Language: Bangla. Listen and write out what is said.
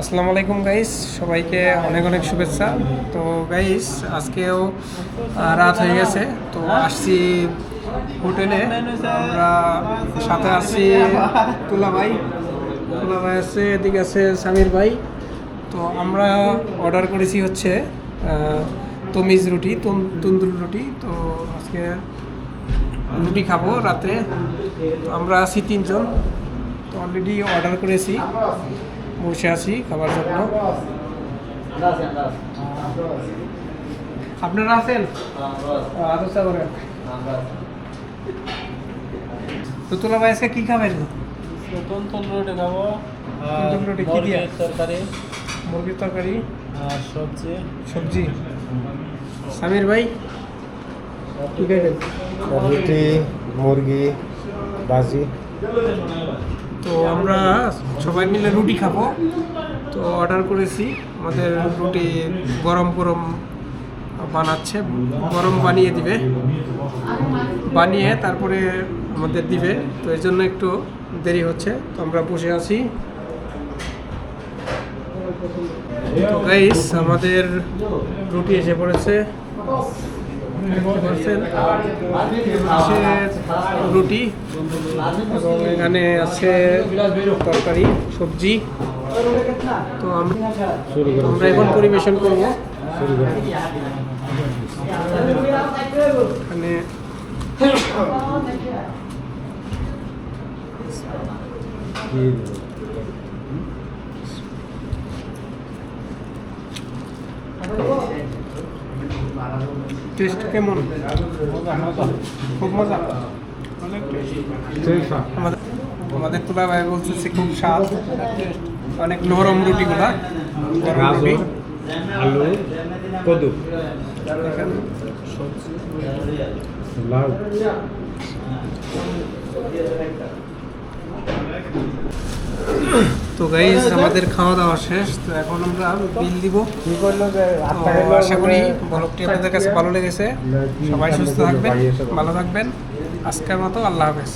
আসসালামু আলাইকুম গাইস সবাইকে অনেক অনেক শুভেচ্ছা। তো গাইস আজকেও রাত হয়ে গেছে। তো, আসছি হোটেলে। আমরা সাথে আসছি তুলা ভাই। তুলা ভাই আছে, এদিকে আছে সামির ভাই। তো, আমরা অর্ডার করেছি হচ্ছে তমিজ রুটি তন্দুর রুটি। তো, আজকে রুটি খাব রাতে তো, আমরা আছি তিনজন। তো অলরেডি অর্ডার করেছি। বসে আছি খাবার জন্য। আপনারা আছেন? আদর্শা করেন তো তোলা ভাই আজকে কি খাবেন? নতুন তন্দুরি খাব আর তন্দুরি কি দিয়া? তরকারি। মুরগির তরকারি? আর সবজি। সবজি। সামির ভাই কি খাবেন রুটি মুরগি ভাজি। তো আমরা সবাই মিলে রুটি খাব। তো অর্ডার করেছি। আমাদের রুটি গরম গরম বানাচ্ছে। গরম বানিয়ে দিবে। বানিয়ে তারপরে আমাদের দিবে। তো এই জন্য একটু দেরি হচ্ছে। তো আমরা বসে আছি। গাইস আমাদের রুটি এসে পড়েছে। পাচ্ছেন রুটি এবং এখানে আছে তরকারি সবজি। তো আমরা এখন পরিবেশন করব করুন এখানে টেস্ট কেমন? খুব মজা। আমাদের আমাদের তোলা ভাই বলতেছে খুব স্বাদ অনেক নরম রুটিগুলা রুটি। আলু কদু। লাউ। তো গাইজ আমাদের খাওয়া দাওয়া শেষ, তো এখন আমরা বিল দিব। আশা করি ব্লগটি আপনাদের কাছে ভালো লেগেছে। সবাই সুস্থ থাকবেন, ভালো থাকবেন। আজকের মতো আল্লাহ হাফেজ।